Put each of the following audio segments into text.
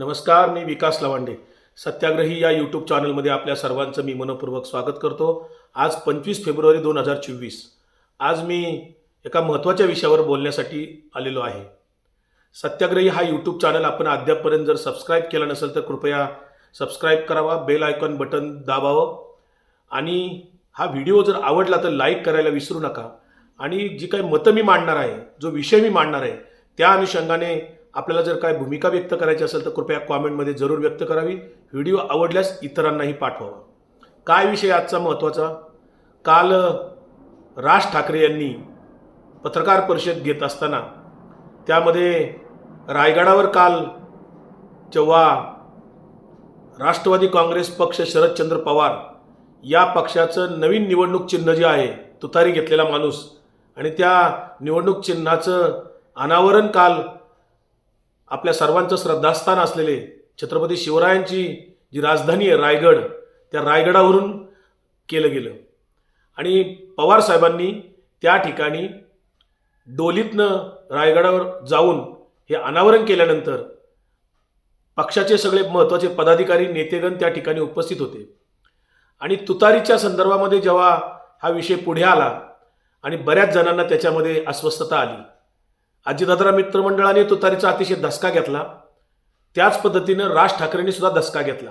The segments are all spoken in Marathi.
नमस्कार मी विकास लवांडे. सत्याग्रही या यूट्यूब चॅनलमध्ये आपल्या सर्वांचं मी मनपूर्वक स्वागत करतो. आज पंचवीस फेब्रुवारी दोन हजार चोवीस. आज मी एका महत्त्वाच्या विषयावर बोलण्यासाठी आलेलो आहे. सत्याग्रही हा यूट्यूब चॅनल आपण अद्यापपर्यंत जर सबस्क्राईब केला नसेल तर कृपया सबस्क्राईब करावा बेल आयकॉन बटन दाबावं. आणि हा व्हिडिओ जर आवडला तर लाईक करायला विसरू नका. आणि जी काही मतं मी मांडणार आहे जो विषय मी मांडणार आहे त्या अनुषंगाने आपल्याला जर काय भूमिका व्यक्त करायची असेल तर कृपया कॉमेंटमध्ये जरूर व्यक्त करावी. व्हिडिओ आवडल्यास इतरांनाही पाठवावा. काय विषय आजचा महत्त्वाचा? काल राज ठाकरे यांनी पत्रकार परिषद घेत असताना त्यामध्ये रायगडावर काल जेव्हा राष्ट्रवादी काँग्रेस पक्ष शरदचंद्र पवार या पक्षाचं नवीन निवडणूक चिन्ह जे आहे तुतारी घेतलेला माणूस आणि त्या निवडणूक चिन्हाचं अनावरण काल आपल्या सर्वांचं श्रद्धास्थान असलेले छत्रपती शिवरायांची जी राजधानी आहे रायगड त्या रायगडावरून केलं गेलं. आणि पवार साहेबांनी त्या ठिकाणी डोलीतनं रायगडावर जाऊन हे अनावरण केल्यानंतर पक्षाचे सगळे महत्त्वाचे पदाधिकारी नेतेगण त्या ठिकाणी उपस्थित होते. आणि तुतारीच्या संदर्भामध्ये जेव्हा हा विषय पुढे आला आणि बऱ्याच जणांना त्याच्यामध्ये अस्वस्थता आली अजितदादा मित्रमंडळाने तुतारीचा अतिशय धसका घेतला. त्याच पद्धतीनं राज ठाकरेंनी सुद्धा धसका घेतला.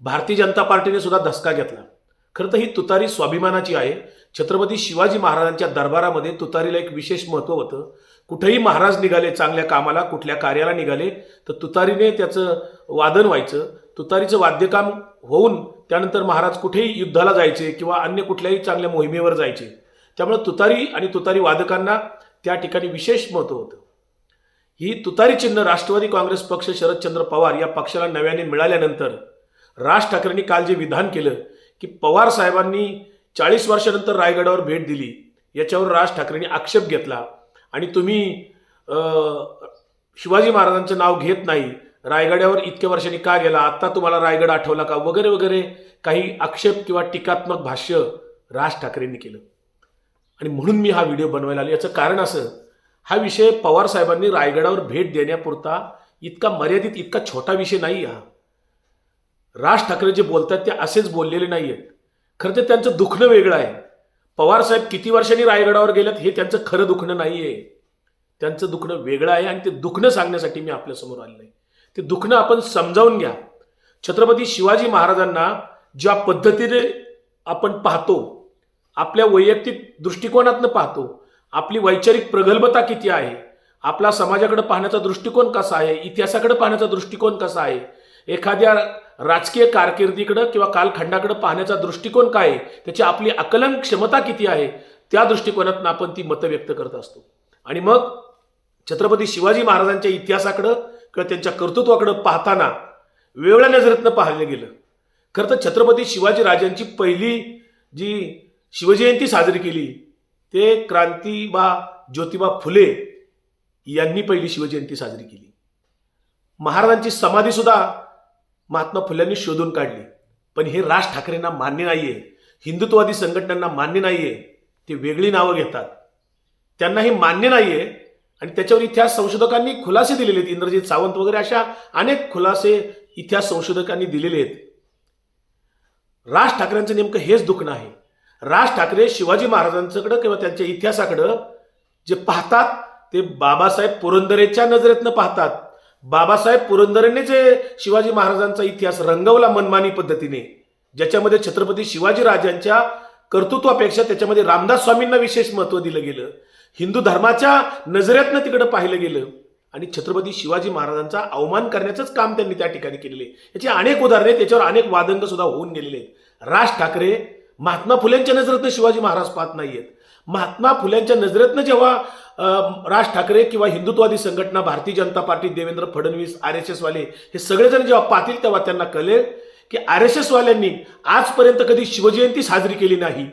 भारतीय जनता पार्टीने सुद्धा धसका घेतला. खरं तर ही तुतारी स्वाभिमानाची आहे. छत्रपती शिवाजी महाराजांच्या दरबारामध्ये तुतारीला एक विशेष महत्त्व होतं. कुठेही महाराज निघाले चांगल्या कामाला कुठल्या कार्याला निघाले तर तुतारीने त्याचं वादन व्हायचं. तुतारीचं वाद्यकाम होऊन त्यानंतर महाराज कुठेही युद्धाला जायचे किंवा अन्य कुठल्याही चांगल्या मोहिमेवर जायचे. त्यामुळे तुतारी आणि तुतारी वादकांना त्या ठिकाणी विशेष महत्त्व होतं. ही तुतारी चिन्ह राष्ट्रवादी काँग्रेस पक्ष शरदचंद्र पवार या पक्षाला नव्याने मिळाल्यानंतर राज ठाकरेंनी काल जे विधान केलं की पवार साहेबांनी चाळीस वर्षानंतर रायगडावर भेट दिली याच्यावर राज ठाकरेंनी आक्षेप घेतला आणि तुम्ही शिवाजी महाराजांचं नाव घेत नाही रायगडावर इतक्या वर्षांनी का गेला आत्ता तुम्हाला रायगड आठवला का वगैरे वगैरे काही आक्षेप किंवा टीकात्मक भाष्य राज ठाकरेंनी केलं. आणि म्हणून मी हा व्हिडिओ बनवायला आलो याचं कारण असं हा विषय पवार साहेबांनी रायगडावर भेट देण्यापुरता इतका मर्यादित इतका छोटा विषय नाही हा. राज ठाकरे जे बोलतात ते असेच बोललेले नाही आहेत खरं तर त्यांचं दुखणं वेगळं आहे. पवार साहेब किती वर्षांनी रायगडावर गेल्यात हे त्यांचं खरं दुखणं नाही आहे त्यांचं दुखणं वेगळं आहे आणि ते दुखणं सांगण्यासाठी मी आपल्यासमोर आलेलं आहे. ते दुखणं आपण समजावून घ्या. छत्रपती शिवाजी महाराजांना ज्या पद्धतीने आपण पाहतो आपल्या वैयक्तिक दृष्टिकोनातनं पाहतो. आपली वैचारिक प्रगल्भता किती आहे? आपला समाजाकडे पाहण्याचा दृष्टिकोन कसा आहे? इतिहासाकडे पाहण्याचा दृष्टिकोन कसा आहे? एखाद्या राजकीय कारकिर्दीकडं किंवा कालखंडाकडे पाहण्याचा दृष्टिकोन काय आहे? त्याची आपली आकलन क्षमता किती आहे? त्या दृष्टिकोनातून आपण ती मतं व्यक्त करत असतो. आणि मग छत्रपती शिवाजी महाराजांच्या इतिहासाकडं किंवा त्यांच्या कर्तृत्वाकडं पाहताना वेगळ्या नजरेतनं पाहिलं गेलं. खरं तर छत्रपती शिवाजी राजांची पहिली जी शिवजयंती साजरी केली. ते क्रांतीबा ज्योतिबा फुले यांनी पहिली शिवजयंती साजरी केली. महाराजांची समाधीसुद्धा महात्मा फुल्यांनी शोधून काढली. पण हे राज ठाकरेंना मान्य नाही आहे हिंदुत्ववादी संघटनांना मान्य नाही आहे ते वेगळी नावं घेतात. त्यांना हे मान्य नाही आहे आणि त्याच्यावर इतिहास संशोधकांनी खुलासे दिलेले आहेत. इंद्रजित सावंत वगैरे अशा अनेक खुलासे इतिहास संशोधकांनी दिलेले आहेत. राज ठाकरेंचं नेमकं हेच दुखणं आहे. राज ठाकरे शिवाजी महाराजांच्याकडं किंवा त्यांच्या इतिहासाकडं जे पाहतात ते बाबासाहेब पुरंदरेच्या नजरेतनं पाहतात. बाबासाहेब पुरंदरेने जे शिवाजी महाराजांचा इतिहास रंगवला मनमानी पद्धतीने ज्याच्यामध्ये छत्रपती शिवाजी राजांच्या कर्तृत्वापेक्षा त्याच्यामध्ये रामदास स्वामींना विशेष महत्त्व दिलं गेलं हिंदू धर्माच्या नजरेतनं तिकडं पाहिलं गेलं आणि छत्रपती शिवाजी महाराजांचा अवमान करण्याचंच काम त्यांनी त्या ठिकाणी केलेले याची अनेक उदाहरणे त्याच्यावर अनेक वादंग सुद्धा होऊन गेलेले आहेत. राज ठाकरे महात्मा फुलेंच्या नजरेतनं शिवाजी महाराज पाहत नाहीयेत. महात्मा फुल्यांच्या नजरेतनं जेव्हा राज ठाकरे किंवा हिंदुत्ववादी संघटना Bharatiya Janata party Devendra Fadnavis R S एसवाले हे सगळेजण जेव्हा पाहतील तेव्हा त्यांना कळेल की आर एस एसवाल्यांनी आजपर्यंत कधी शिवजयंती साजरी केली नाही.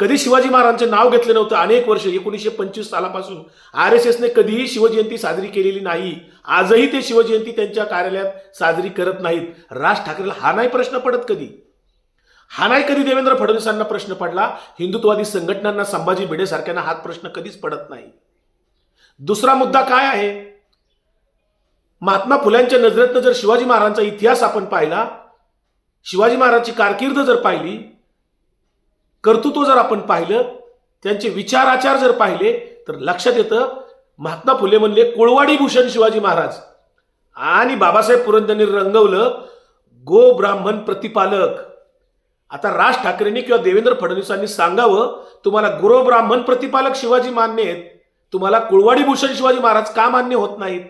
कधी शिवाजी महाराजांचे नाव घेतलं नव्हतं अनेक वर्ष एकोणीसशे पंचवीस सालापासून आर एस एसने कधीही शिवजयंती साजरी केलेली नाही. आजही ते शिवजयंती त्यांच्या कार्यालयात साजरी करत नाहीत. राज ठाकरेला हा नाही प्रश्न पडत कधी. हा नाही कधी देवेंद्र फडणवीसांना प्रश्न पडला? हिंदुत्ववादी संघटनांना संभाजी भिडेसारख्यांना हा प्रश्न कधीच पडत नाही. दुसरा मुद्दा काय आहे? महात्मा फुल्यांच्या नजरेतनं जर शिवाजी महाराजांचा इतिहास आपण पाहिला शिवाजी महाराजांची कारकीर्द जर पाहिली कर्तृत्व जर आपण पाहिलं त्यांचे विचार आचार जर पाहिले तर लक्षात येतं महात्मा फुले म्हणले कुळवाडी भूषण शिवाजी महाराज. आणि बाबासाहेब पुरंदरेंनी रंगवलं गो ब्राह्मण प्रतिपालक. आता राज ठाकरेंनी किंवा देवेंद्र फडणवीसांनी सांगावं तुम्हाला गुरुब्राह्मण प्रतिपालक शिवाजी मान्य आहेत तुम्हाला कुळवाडी भूषण शिवाजी महाराज का मान्य होत नाहीत?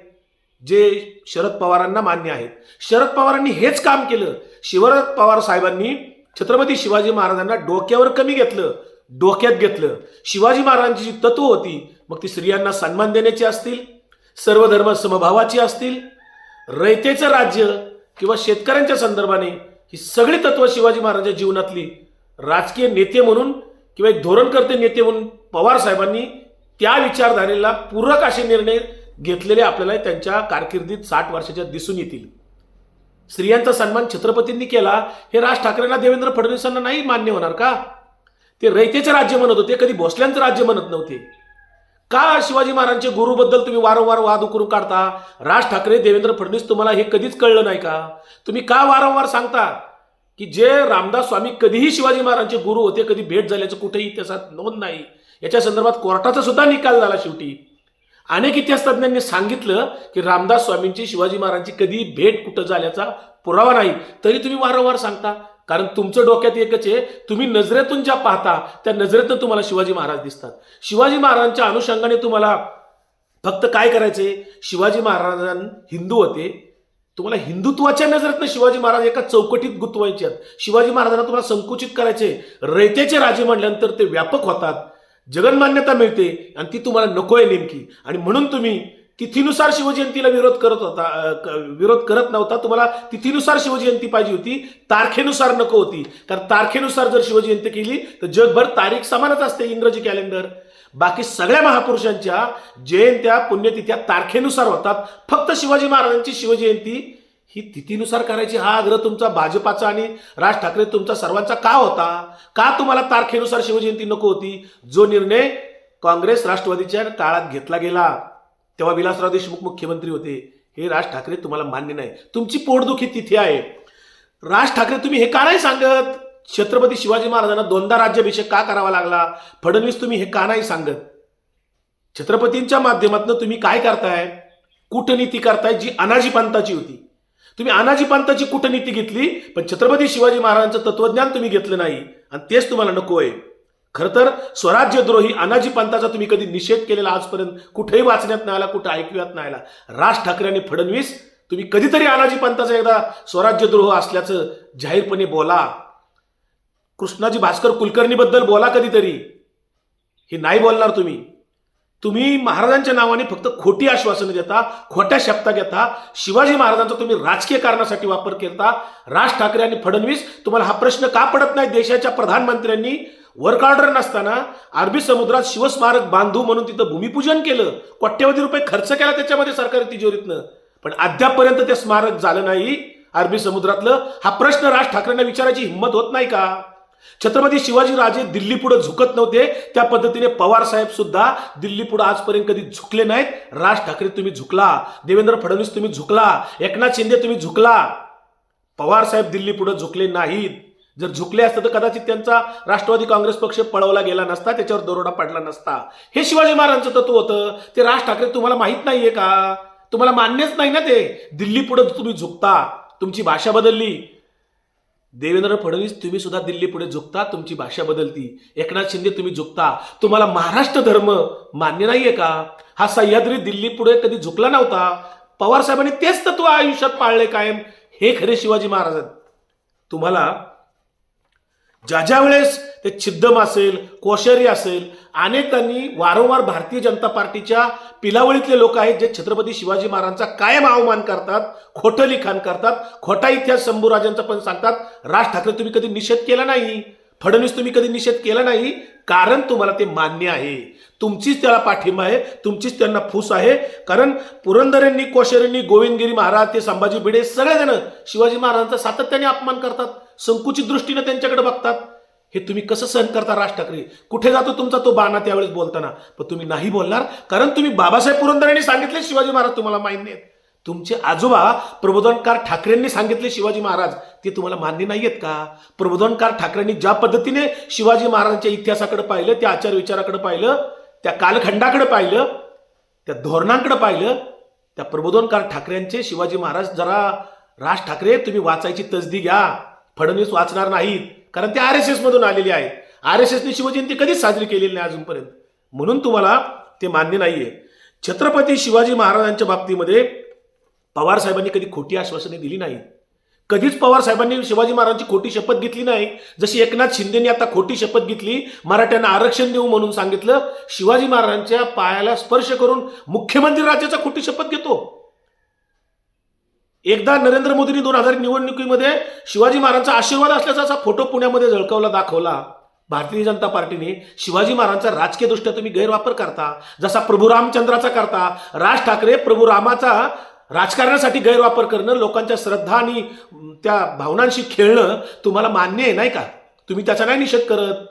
जे शरद पवारांना मान्य आहेत. शरद पवारांनी हेच काम केलं. शिवरद पवार साहेबांनी छत्रपती शिवाजी महाराजांना डोक्यावर कमी घेतलं डोक्यात घेतलं. शिवाजी महाराजांची जी तत्व होती मग ती स्त्रियांना सन्मान देण्याची असतील सर्व धर्म समभावाची असतील रयतेचं राज्य किंवा शेतकऱ्यांच्या संदर्भाने ही सगळी तत्व शिवाजी महाराजांच्या जीवनातली राजकीय नेते म्हणून किंवा एक धोरणकर्ते नेते म्हणून पवार साहेबांनी त्या विचारधारेला पूरक असे निर्णय घेतलेले आपल्याला त्यांच्या कारकिर्दीत साठ वर्षाच्या दिसून येतील. स्त्रियांचा सन्मान छत्रपतींनी केला हे राज ठाकरेंना देवेंद्र फडणवीसांना नाही मान्य होणार का? ते रयतेचे राज्य म्हणत होते कधी भोसल्यांचं राज्य म्हणत नव्हते. का शिवाजी महाराजांचे गुरुबद्दल तुम्ही वारंवार वाद उकरू काढता? राज ठाकरे देवेंद्र फडणवीस तुम्हाला हे कधीच कळलं नाही का? तुम्ही का वारंवार सांगता की जे रामदास स्वामी कधीही शिवाजी महाराजांचे गुरु होते कधी भेट झाल्याचं कुठेही इतिहासात नोंद नाही. याच्या संदर्भात कोर्टाचा सुद्धा निकाल झाला शेवटी. अनेक इतिहास तज्ज्ञांनी सांगितलं की रामदास स्वामींची शिवाजी महाराजांची कधी भेट कुठं झाल्याचा पुरावा नाही. तरी तुम्ही वारंवार सांगता कारण तुमचं डोक्यात एकच आहे तुम्ही नजरेतून ज्या पाहता त्या नजरेतून तुम्हाला शिवाजी महाराज दिसतात. शिवाजी महाराजांच्या अनुषंगाने तुम्हाला फक्त काय करायचे शिवाजी महाराजां हिंदू होते. तुम्हाला हिंदुत्वाच्या नजरेतनं शिवाजी महाराज एका चौकटीत गुंतवायचे आहेत. शिवाजी महाराजांना तुम्हाला संकुचित करायचे. रयतेचे राजे म्हणल्यानंतर ते व्यापक होतात. जगनमान्यता मिळते आणि ती तुम्हाला नको आहे नेमकी. आणि म्हणून तुम्ही तिथीनुसार शिवजयंतीला विरोध करत होता विरोध करत नव्हता. तुम्हाला तिथीनुसार शिवजयंती पाहिजे होती तारखेनुसार नको होती. कारण तारखेनुसार जर शिवजयंती केली तर जगभर तारीख समानच असते इंग्रजी कॅलेंडर बाकी सगळ्या महापुरुषांच्या जयंत्या पुण्यतिथ्या तारखेनुसार होतात. फक्त शिवाजी महाराजांची शिवजयंती ही तिथीनुसार करायची हा आग्रह तुमचा भाजपाचा आणि राज ठाकरे तुमचा सर्वांचा का होता? का तुम्हाला तारखेनुसार शिवजयंती नको होती? जो निर्णय काँग्रेस राष्ट्रवादीच्या काळात घेतला गेला. तेव्हा विलासराव देशमुख मुख्यमंत्री होते. हे राज ठाकरे तुम्हाला मान्य नाही. तुमची पोटदुखी तिथे आहे. राज ठाकरे तुम्ही हे का नाही सांगत? छत्रपती शिवाजी महाराजांना दोनदा राज्याभिषेक का करावा लागला? फडणवीस तुम्ही हे का नाही सांगत? छत्रपतींच्या माध्यमातून तुम्ही काय करताय? कूटनीती करताय जी अनाजी पंताची होती. तुम्ही अनाजी पंताची कूटनीती घेतली पण छत्रपती शिवाजी महाराजांचं तत्वज्ञान तुम्ही घेतलं नाही. आणि तेच तुम्हाला नको आहे. खरं तर स्वराज्यद्रोही अनाजी पंताचा तुम्ही कधी निषेध केलेला आजपर्यंत कुठेही वाचण्यात नाही आला कुठे ऐकूयात नाही आला. राज ठाकरे आणि फडणवीस तुम्ही कधीतरी अनाजी पंताचा एकदा स्वराज्यद्रोह असल्याचं जाहीरपणे बोला. कृष्णाजी भास्कर कुलकर्णीबद्दल बोला कधीतरी. हे नाही बोलणार तुम्ही. तुम्ही महाराजांच्या नावाने फक्त खोटी आश्वासनं देता खोट्या शब्दा घेता. शिवाजी महाराजांचा तुम्ही राजकीय कारणासाठी वापर करता. राज ठाकरे आणि फडणवीस तुम्हाला हा प्रश्न का पडत नाही? देशाच्या प्रधानमंत्र्यांनी वर्क ऑर्डर नसताना अरबी समुद्रात शिवस्मारक बांधू म्हणून तिथं भूमिपूजन केलं. कोट्यवधी रुपये खर्च केला त्याच्यामध्ये सरकारी तिजोरीतनं. पण अद्यापपर्यंत ते स्मारक झालं नाही. अरबी समुद्रातलं हा प्रश्न राज ठाकरेंना विचारायची हिंमत होत नाही का? छत्रपती शिवाजी राजे दिल्ली पुढे झुकत नव्हते. त्या पद्धतीने पवार साहेब सुद्धा दिल्ली पुढे आजपर्यंत कधी झुकले नाहीत. राज ठाकरे तुम्ही झुकला. देवेंद्र फडणवीस तुम्ही झुकला. एकनाथ शिंदे तुम्ही झुकला. पवार साहेब दिल्ली पुढे झुकले नाहीत. जर झुकले असतं तर कदाचित त्यांचा राष्ट्रवादी काँग्रेस पक्ष पळवला गेला नसता त्याच्यावर दरोडा पडला नसता. हे शिवाजी महाराजांचं तत्व होतं. ते राज ठाकरे तुम्हाला माहीत नाहीये का? तुम्हाला मान्यच नाही ना ते? दिल्ली पुढे तुम्ही झुकता तुमची भाषा बदलली. देवेंद्र फडणवीस तुम्ही सुद्धा दिल्ली पुढे झुकता तुमची भाषा बदलती. एकनाथ शिंदे तुम्ही झुकता. तुम्हाला महाराष्ट्र धर्म मान्य नाहीये का? हा सह्याद्री दिल्ली पुढे कधी झुकला नव्हता? पवार साहेबांनी तेच तत्व आयुष्यात पाळले कायम. हे खरे शिवाजी महाराज तुम्हाला ज्या ज्या वेळेस ते छिद्दम असेल कोशरी असेल अनेकांनी वारंवार भारतीय जनता पार्टीच्या पिलावळीतले लोक आहेत जे छत्रपती शिवाजी महाराजांचा कायम अवमान करतात खोटं लिखाण करतात खोटा इतिहास शंभूराजांचा पण सांगतात राज ठाकरे तुम्ही कधी निषेध केला नाही? फडणवीस तुम्ही कधी निषेध केला नाही? कारण तुम्हाला ते मान्य आहे. तुमचीच त्याला पाठिंबा आहे तुमचीच त्यांना फूस आहे. कारण पुरंदरेंनी कोशेरींनी गोविंदगिरी महाराज ते संभाजी भिडे सगळेजण शिवाजी महाराजांचा सातत्याने अपमान करतात. संकुचित दृष्टीने त्यांच्याकडे बघतात. हे तुम्ही कसं सहन करता राज ठाकरे? कुठे जातो तुमचा तो बाणा त्यावेळेस बोलताना? पण तुम्ही नाही बोलणार कारण तुम्ही बाबासाहेब पुरंदरेंनी सांगितले शिवाजी महाराज तुम्हाला मान्य आहेत. तुमचे आजोबा प्रबोधनकार ठाकरेंनी सांगितले शिवाजी महाराज ते तुम्हाला मान्य नाही आहेत का? प्रबोधनकार ठाकरेंनी ज्या पद्धतीने शिवाजी महाराजांच्या इतिहासाकडे पाहिलं त्या आचार विचाराकडे पाहिलं त्या कालखंडाकडे पाहिलं त्या धोरणांकडे पाहिलं त्या प्रबोधनकार ठाकरेंचे शिवाजी महाराज जरा राज ठाकरे तुम्ही वाचायची तसदी घ्या. फडणवीस वाचणार नाहीत कारण ते आर एस एसमधून आलेले आहेत. आर एस एसने शिवजयंती कधीच साजरी केलेली नाही अजूनपर्यंत. म्हणून तुम्हाला ते मान्य नाहीये. छत्रपती शिवाजी महाराजांच्या बाबतीमध्ये पवार साहेबांनी कधी खोटी आश्वासने दिली नाही कधीच पवार साहेबांनी शिवाजी महाराजांची खोटी शपथ घेतली नाही. जशी एकनाथ शिंदेनी आता खोटी शपथ घेतली मराठ्यांना आरक्षण देऊ म्हणून सांगितलं शिवाजी महाराजांच्या पायाला स्पर्श करून मुख्यमंत्री राज्याचा खोटी शपथ घेतो. एकदा नरेंद्र मोदींनी दोन हजार निवडणुकीमध्ये शिवाजी महाराजांचा आशीर्वाद असल्याचा असा फोटो पुण्यामध्ये झळकावला दाखवला. भारतीय जनता पार्टीने शिवाजी महाराजांचा राजकीय दृष्ट्या तुम्ही गैरवापर करता जसा प्रभू रामचंद्राचा करता. राज ठाकरे प्रभू रामाचा राजकारणासाठी गैरवापर करणं लोकांच्या श्रद्धा आणि त्या भावनांशी खेळणं तुम्हाला मान्य आहे नाही का? तुम्ही त्याचा नाही निषेध करत.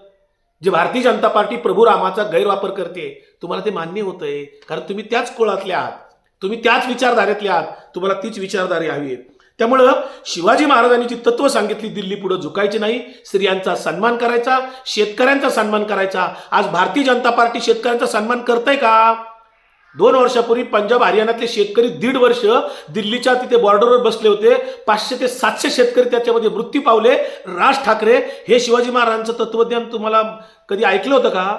जे भारतीय जनता पार्टी प्रभू रामाचा गैरवापर करते तुम्हाला ते मान्य होतंय. कारण तुम्ही त्याच कुळातले आहात. तुम्ही त्याच विचारधारेतले आहात. तुम्हाला तीच विचारधारे हवी आहे त्यामुळं शिवाजी महाराजांनी जी तत्व सांगितली दिल्ली पुढे झुकायची नाही स्त्रियांचा सन्मान करायचा शेतकऱ्यांचा सन्मान करायचा. आज भारतीय जनता पार्टी शेतकऱ्यांचा सन्मान करतय का? दोन वर्षापूर्वी पंजाब हरियाणातले शेतकरी दीड वर्ष दिल्लीच्या तिथे बॉर्डरवर बसले होते. पाचशे ते सातशे शेतकरी त्याच्यामध्ये मृत्यू पावले. राज ठाकरे हे शिवाजी महाराजांचं तत्वज्ञान तुम्हाला कधी ऐकलं होतं का?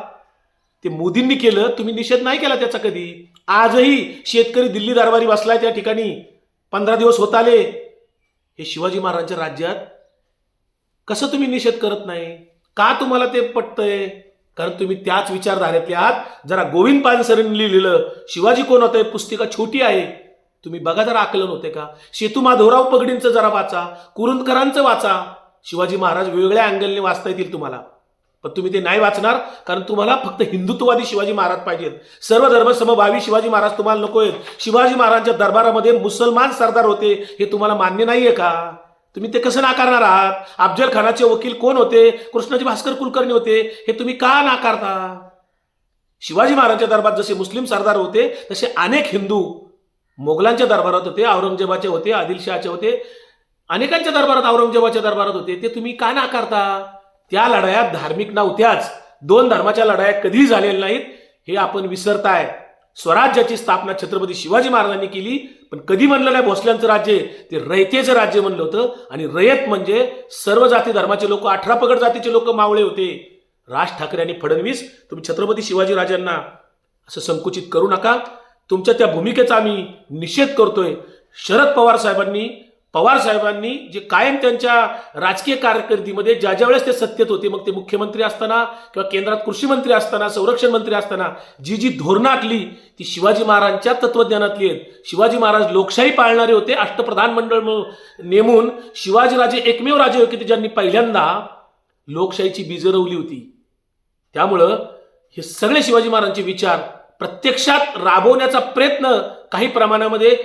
ते मोदींनी केलं तुम्ही निषेध नाही केला त्याचा कधी? आजही शेतकरी दिल्ली दरबारी बसलाय त्या ठिकाणी. पंधरा दिवस होत आले. हे शिवाजी महाराजांच्या राज्यात कसं तुम्ही निषेध करत नाही? का तुम्हाला ते पटतंय? कारण तुम्ही त्याच विचारधारेतले आहात. जरा गोविंद पानसरेंनी लिहिलेलं शिवाजी कोण होतंय? पुस्तिका छोटी आहे. तुम्ही बघा जरा आकलन होते का? शेतू माधवराव पगडींचं जरा वाचा कुरुंदकरांचं वाचा. शिवाजी महाराज वेगवेगळ्या अँगलने वाचता येतील तुम्हाला. पण तुम्ही ते नाही वाचणार कारण तुम्हाला फक्त हिंदुत्ववादी शिवाजी महाराज पाहिजेत. सर्व धर्म समभावी शिवाजी महाराज तुम्हाला नको आहेत. शिवाजी महाराजांच्या दरबारामध्ये मुसलमान सरदार होते हे तुम्हाला मान्य नाहीये का? तुम्ही ते कसं नाकारणार आहात? अफजल खानाचे वकील कोण होते? कृष्णाजी भास्कर कुलकर्णी होते हे तुम्ही का नाकारता? शिवाजी महाराजांच्या दरबारात जसे मुस्लिम सरदार होते तसे अनेक हिंदू मोगलांच्या दरबारात होते औरंगजेबाचे होते आदिलशहाचे होते. अनेकांच्या दरबारात औरंगजेबाच्या दरबारात होते ते तुम्ही का नाकारता? त्या लढाया धार्मिक नव्हत्याच. दोन धर्माच्या लढाया कधीही झालेल्या नाहीत. हे आपण विसरताय. स्वराज्याची स्थापना छत्रपती शिवाजी महाराजांनी केली पण कधी म्हणलं नाही भोसल्यांचं राज्य? ते रयतेचं राज्य म्हणलं होतं. आणि रयत म्हणजे सर्व जाती धर्माचे लोक अठरा पगड जातीचे लोक मावळे होते. राज ठाकरे आणि फडणवीस तुम्ही छत्रपती शिवाजी राजांना असं संकुचित करू नका. तुमच्या त्या भूमिकेचा आम्ही निषेध करतोय. शरद पवार साहेबांनी पवार साहेबांनी जे कायम त्यांच्या राजकीय कारकिर्दीमध्ये ज्या ज्या वेळेस ते सत्तेत होते मग ते मुख्यमंत्री असताना किंवा केंद्रात कृषी मंत्री असताना संरक्षण मंत्री असताना जी जी धोरणं आखली ती शिवाजी महाराजांच्या तत्वज्ञानातली आहेत. शिवाजी महाराज लोकशाही पाळणारे होते. अष्टप्रधान मंडळ नेमून शिवाजीराजे एकमेव राजे होते की ज्यांनी पहिल्यांदा लोकशाहीची बीज रवली होती. त्यामुळं हे सगळे शिवाजी महाराजांचे विचार प्रत्यक्षात राबवण्याचा प्रयत्न काही प्रमाणामध्ये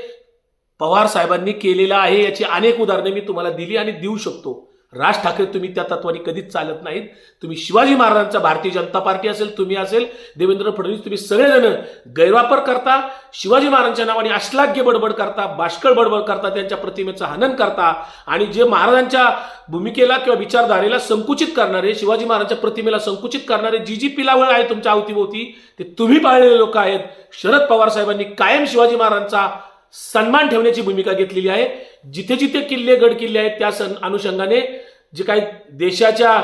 पवार साहेबांनी केलेला आहे याची अनेक उदाहरणे मी तुम्हाला दिली आणि देऊ शकतो. राज ठाकरे तुम्ही त्या तत्वाने कधीच चालत नाहीत. तुम्ही शिवाजी महाराजांचा भारतीय जनता पार्टी असेल तुम्ही असेल देवेंद्र फडणवीस तुम्ही सगळेजण गैरवापर करता शिवाजी महाराजांच्या नावाने अश्लाघ्य बडबड करता बाष्कळ बडबड करता त्यांच्या प्रतिमेचं हनन करता आणि जे महाराजांच्या भूमिकेला किंवा विचारधारेला संकुचित करणारे शिवाजी महाराजांच्या प्रतिमेला संकुचित करणारे जी जी पिलावळ आहे तुमच्या अवतीभोवती ते तुम्ही पाळलेले लोक आहेत. शरद पवार साहेबांनी कायम शिवाजी महाराजांचा सन्मान ठेवण्याची भूमिका घेतलेली आहे. जिथे जिथे किल्ले गड किल्ले आहेत त्या सण अनुषंगाने जे काही देशाच्या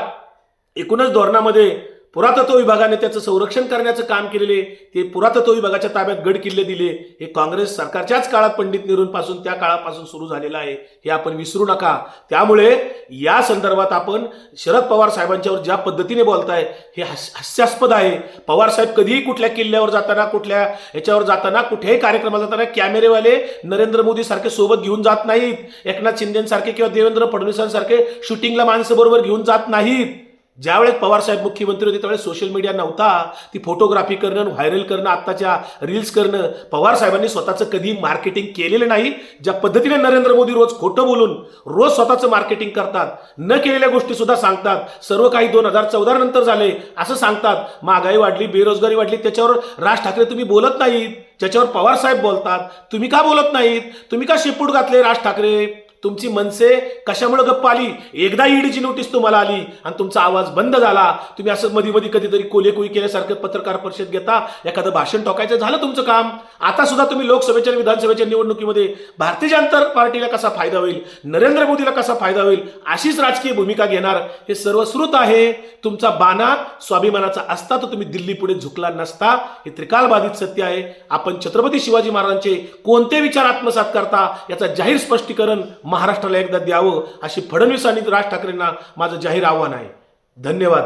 एकूणच धोरणामध्ये पुरातत्व विभागाने त्याचं संरक्षण करण्याचं काम केलेले ते पुरातत्व विभागाच्या ताब्यात गड किल्ले दिले. हे काँग्रेस सरकारच्याच काळात पंडित नेहरूंपासून त्या काळापासून सुरू झालेलं आहे हे आपण विसरू नका. त्यामुळे या संदर्भात आपण शरद पवार साहेबांच्यावर ज्या पद्धतीने बोलताय हे हास्यास्पद आहे. पवार साहेब कधीही कुठल्या किल्ल्यावर जाताना कुठल्या ह्याच्यावर जाताना कुठल्याही कार्यक्रमाला जाताना कॅमेरेवाले नरेंद्र मोदी सारखे सोबत घेऊन जात नाहीत. एकनाथ शिंदेसारखे किंवा देवेंद्र फडणवीसांसारखे शूटिंगला माणसं बरोबर घेऊन जात नाहीत. ज्यावेळेस पवारसाहेब मुख्यमंत्री होते त्यावेळेस सोशल मीडिया नव्हता. ती फोटोग्राफी करणं व्हायरल करणं आत्ताच्या रील्स करणं पवार साहेबांनी स्वतःचं कधी मार्केटिंग केलेलं नाही. ज्या पद्धतीने नरेंद्र मोदी रोज खोटं बोलून रोज स्वतःचं मार्केटिंग करतात न केलेल्या गोष्टी सुद्धा सांगतात. सर्व काही दोन हजार चौदा नंतर झाले असं सांगतात. महागाई वाढली बेरोजगारी वाढली त्याच्यावर राज ठाकरे तुम्ही बोलत नाहीत. त्याच्यावर पवार साहेब बोलतात. तुम्ही का बोलत नाहीत? तुम्ही का शेपूट घातले राज ठाकरे? तुमची मनसे कशामुळे गप्प आली? एकदा ईडीची नोटीस तुम्हाला आली आणि तुमचा आवाज बंद झाला. तुम्ही असं मध्ये मध्ये कधीतरी कोलेकुई केल्यासारखं पत्रकार परिषद घेता. एखादं भाषण टोकायचं झालं तुमचं काम. आता सुद्धा तुम्ही लोकसभेच्या विधानसभेच्या निवडणुकीमध्ये भारतीय जनता पार्टीला कसा फायदा होईल? नरेंद्र मोदीला कसा फायदा होईल? अशीच राजकीय भूमिका घेणार हे सर्व श्रुत आहे. तुमचा बाणा स्वाभिमानाचा असता तर तुम्ही दिल्ली पुढे झुकला नसता. हे त्रिकालबाधित सत्य आहे. आपण छत्रपती शिवाजी महाराजांचे कोणते विचार आत्मसात करता याचा जाहीर स्पष्टीकरण महाराष्ट्राला एकदा द्यावं अशी फडणवीस आणि राज ठाकरेंना माझं जाहीर आव्हान आहे. धन्यवाद.